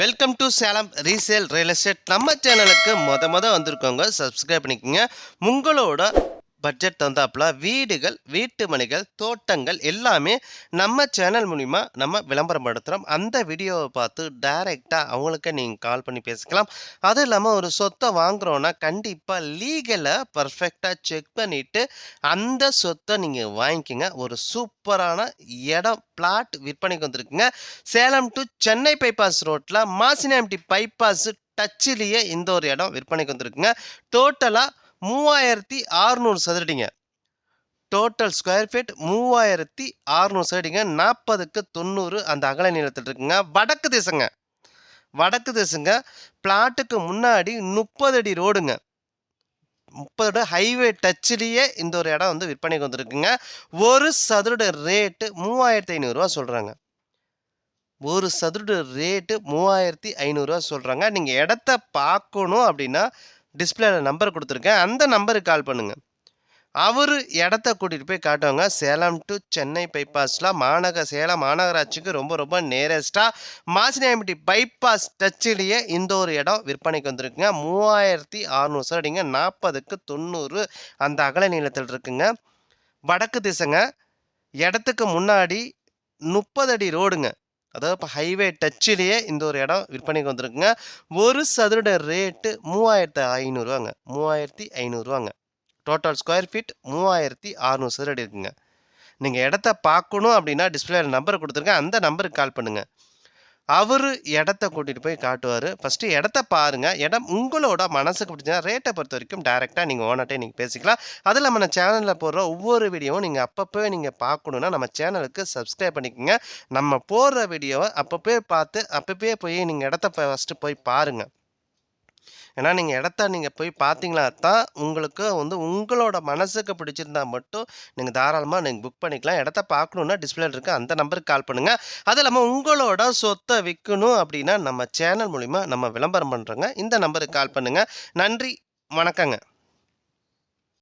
Welcome to Salem resale real estate நம்ம சேனலுக்கு மொத மொதல் வந்திருக்கவங்க சப்ஸ்கிரைப் பண்ணிக்கோங்க. உங்களோட பட்ஜெட் தந்தாப்புல வீடுகள் வீட்டு மனைகள் தோட்டங்கள் எல்லாமே நம்ம சேனல் மூலிமா நம்ம விளம்பரம் படுத்துகிறோம் அந்த வீடியோவை பார்த்து டைரெக்டாக அவங்களுக்கு நீங்கள் கால் பண்ணி பேசிக்கலாம். அதுவும் இல்லாமல் ஒரு சொத்தை வாங்குறோன்னா கண்டிப்பாக லீகலை பர்ஃபெக்டாக செக் பண்ணிவிட்டு அந்த சொத்தை நீங்கள் வாங்கிக்கோங்க. ஒரு சூப்பரான இடம் பிளாட் விற்பனைக்கு வந்திருக்குங்க. சேலம் டு சென்னை பைபாஸ் ரோட்டில் மாசினாம்டி பைபாஸ் டச்சிலேயே இந்த ஒரு இடம் விற்பனைக்கு வந்திருக்குங்க. டோட்டலாக மூவாயிரத்தி அறுநூறு சதுரடிங்க. டோட்டல் ஸ்கொயர் ஃபீட் மூவாயிரத்தி அறுநூறு சதுரடிங்க. நாற்பதுக்கு தொண்ணூறு அந்த அகல நீளத்தில் இருக்குங்க. வடக்கு திசைங்க. வடக்கு திசைங்க. பிளாட்டுக்கு முன்னாடி முப்பது அடி ரோடுங்க. முப்பது அடி ஹைவே டச்சிலேயே இந்த ஒரு இடம் வந்து விற்பனைக்கு வந்திருக்குங்க. ஒரு சதுரட ரேட்டு மூவாயிரத்தி ஐநூறுரூவா சொல்கிறாங்க ஒரு சதுரட ரேட்டு மூவாயிரத்தி ஐநூறுரூவா சொல்கிறாங்க நீங்கள் இடத்த பார்க்கணும் அப்படின்னா டிஸ்பிளேல நம்பர் கொடுத்துருக்கேன். அந்த நம்பருக்கு கால் பண்ணுங்கள் அவர் இடத்த கூட்டிகிட்டு போய் காட்டுவாங்க. சேலம் டு சென்னை பைபாஸில் மாநகர சேலம் மாநகராட்சிக்கு ரொம்ப ரொம்ப நேரஸ்ட்டாக மாசினியாம்பட்டி பைபாஸ் டச்சிலேயே இந்த ஒரு இடம் விற்பனைக்கு வந்திருக்குங்க. மூவாயிரத்தி அறநூறு சரடிங்க நாற்பதுக்கு தொண்ணூறு அந்த அகல நீளத்தில் இருக்குங்க. வடக்கு திசைங்க. இடத்துக்கு முன்னாடி முப்பது அடி ரோடுங்க அதாவது இப்போ ஹைவே டச்சிலேயே இந்த ஒரு இடம் விற்பனைக்கு வந்திருக்குங்க. ஒரு சதுரட ரேட்டு மூவாயிரத்து ஐநூறுவாங்க. மூவாயிரத்தி ஐநூறுவாங்க. டோட்டல் ஸ்கொயர் ஃபீட் மூவாயிரத்தி அறநூறு சதுரடி இருக்குங்க. நீங்கள் இடத்த பார்க்கணும் அப்படின்னா டிஸ்பிளேயில் நம்பர் கொடுத்துருக்கேன் அந்த நம்பருக்கு கால் பண்ணுங்கள் அவர் இடத்த கூட்டிகிட்டு போய் காட்டுவார். ஃபஸ்ட்டு இடத்த பாருங்கள் இடம் உங்களோட மனசுக்கு பிடிச்சா ரேட்டை பொறுத்த வரைக்கும் டேரெக்டாக நீங்கள் ஓனர்ட்டே நீங்கள் பேசிக்கலாம். அதில் நம்ம சேனலில் போடுற ஒவ்வொரு வீடியோவும் நீங்கள் அப்பப்போ நீங்கள் பார்க்கணுன்னா நம்ம சேனலுக்கு சப்ஸ்கிரைப் பண்ணிக்கோங்க. நம்ம போடுற வீடியோவை அப்பப்போ பார்த்து அப்பப்போ போய் நீங்கள் இடத்த ஃபஸ்ட்டு போய் பாருங்கள் ஏன்னா நீங்கள் இடத்த நீங்கள் போய் பார்த்தீங்களா தான் உங்களுக்கு வந்து உங்களோட மனசுக்கு பிடிச்சிருந்தா மட்டும் நீங்கள் தாராளமாக நீங்கள் புக் பண்ணிக்கலாம். இடத்த பார்க்கணுன்னா டிஸ்பிளே இருக்கு அந்த நம்பருக்கு கால் பண்ணுங்கள் அது இல்லாமல் உங்களோட சொத்தை விற்கணும் அப்படின்னா நம்ம சேனல் மூலிமா நம்ம விளம்பரம் பண்ணுறோங்க இந்த நம்பருக்கு கால் பண்ணுங்கள் நன்றி. வணக்கங்க.